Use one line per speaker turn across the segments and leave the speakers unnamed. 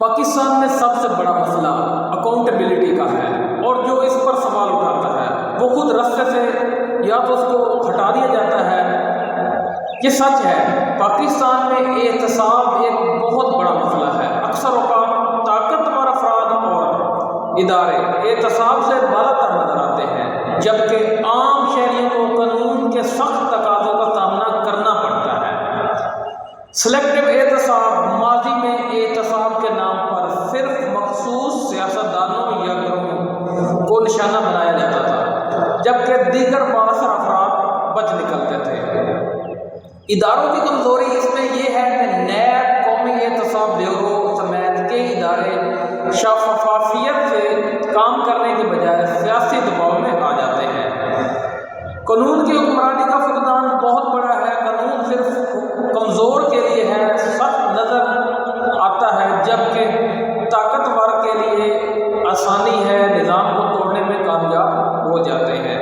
پاکستان میں سب سے بڑا مسئلہ اکاؤنٹیبلٹی کا ہے اور جو اس پر سوال اٹھاتا ہے، وہ خود رستے سے یا تو اس کو ہٹا دیا جاتا ہے۔ یہ سچ ہے، پاکستان میں احتساب ایک بہت بڑا مسئلہ ہے۔ اکثر اوقات طاقتور افراد اور ادارے احتساب سے بالا تر نظر آتے ہیں، جبکہ عام شہریوں کو قانون کے سخت تقاضوں کا سامنا کرنا پڑتا ہے۔ سلیکٹو احتساب، ماضی میں احتساب کے جبکہ دیگر باثر افراد بچ نکلتے تھے۔ اداروں کی کمزوری اس میں یہ ہے کہ نیب قومی احتساب بیورو سمیت کے ادارے شفافیت سے کام کرنے کے بجائے سیاسی دباؤ میں آ جاتے ہیں۔ قانون کی حکمرانی کا فقدان بہت بڑا ہے۔ قانون صرف کمزور کے لیے ہے، سخت نظر آتا ہے، جبکہ طاقتور کے لیے آسانی ہے نظام کو توڑنے میں کامیاب ہو جاتے ہیں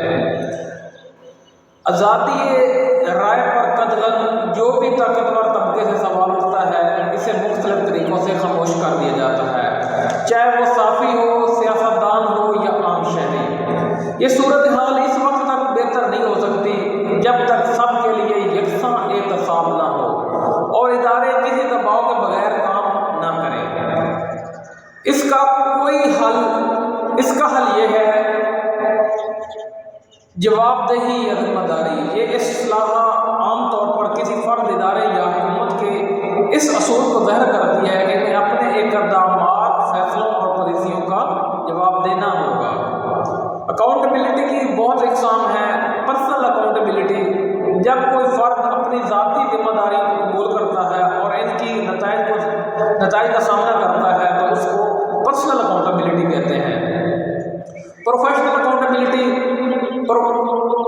آزادی رائے پر قدغن جو بھی طاقتور طبقے سے سوال اٹھتا ہے، اسے مختلف طریقوں سے خاموش کر دیا جاتا ہے۔ چاہے وہ صافی ہو، سیاستدان ہو یا عام شہری۔ یہ صورتحال اس وقت تک بہتر نہیں ہو سکتی جب تک سب کے لیے یکساں احتساب نہ ہو اور ادارے کسی دباؤ کے بغیر کام نہ کریں اس کا کوئی حل، اس کا حل یہ ہے جواب دہی یا ذمہ داری، یہ اصلاح عام طور پر کسی فرد ادارے یا حکومت کے اس اصول کو ظاہر کرتی ہے کہ انہیں اپنے اقدامات، فیصلوں اور پالیسیوں کا جواب دینا ہوگا۔ اکاؤنٹیبلٹی کی بہت اقسام ہیں پرسنل اکاؤنٹیبلٹی جب کوئی فرد اپنی ذاتی ذمہ داری کو قبول کرتا ہے اور ان کی نتائج کو نتائج کا سامنا پروفیشنل اکاؤنٹیبلٹی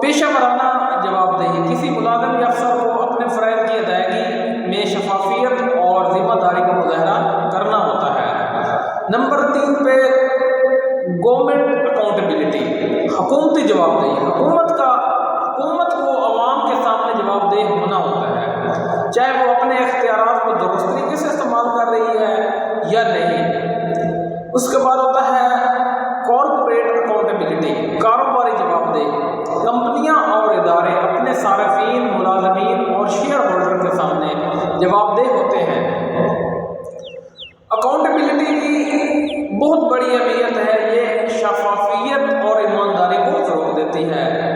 پیشہ ورانہ جواب دہی۔ کسی ملازم یا افسر کو اپنے فرائض کی ادائیگی میں شفافیت اور ذمہ داری کا مظاہرہ کرنا ہوتا ہے۔ نمبر تین پہ گورنمنٹ اکاؤنٹیبلٹی حکومتی جواب دہی۔ حکومت کا حکومت کو عوام کے سامنے جواب دہ ہونا ہوتا ہے۔ چاہے وہ اپنے اختیارات کو درست طریقے سے استعمال کر رہی ہے یا نہیں۔ اس کے بعد ہوتا ہے کارپوریٹ اکاؤنٹیبلٹی کاروباری جواب دہ کمپنیاں اور ادارے اپنے صارفین ملازمین اور شیئر ہولڈر کے سامنے جواب دہ ہوتے ہیں اکاؤنٹیبلٹی کی بہت بڑی اہمیت ہے، یہ شفافیت اور ایمانداری کو فروغ دیتی ہے۔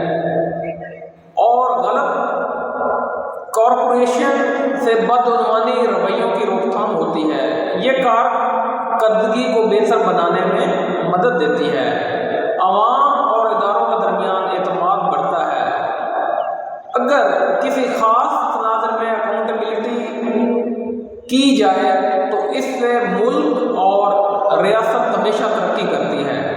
اور غلط کارپوریشن سے بدعنوانی رویوں کی روک تھام ہوتی ہے۔ یہ کارکردگی کو بہتر بنانے میں مدد دیتی ہے۔ عوام اور اداروں کے درمیان اعتماد بڑھتا ہے اگر کسی خاص تناظر میں اکاؤنٹیبلٹی کی جائے تو اس سے ملک اور ریاست ہمیشہ ترقی کرتی ہے۔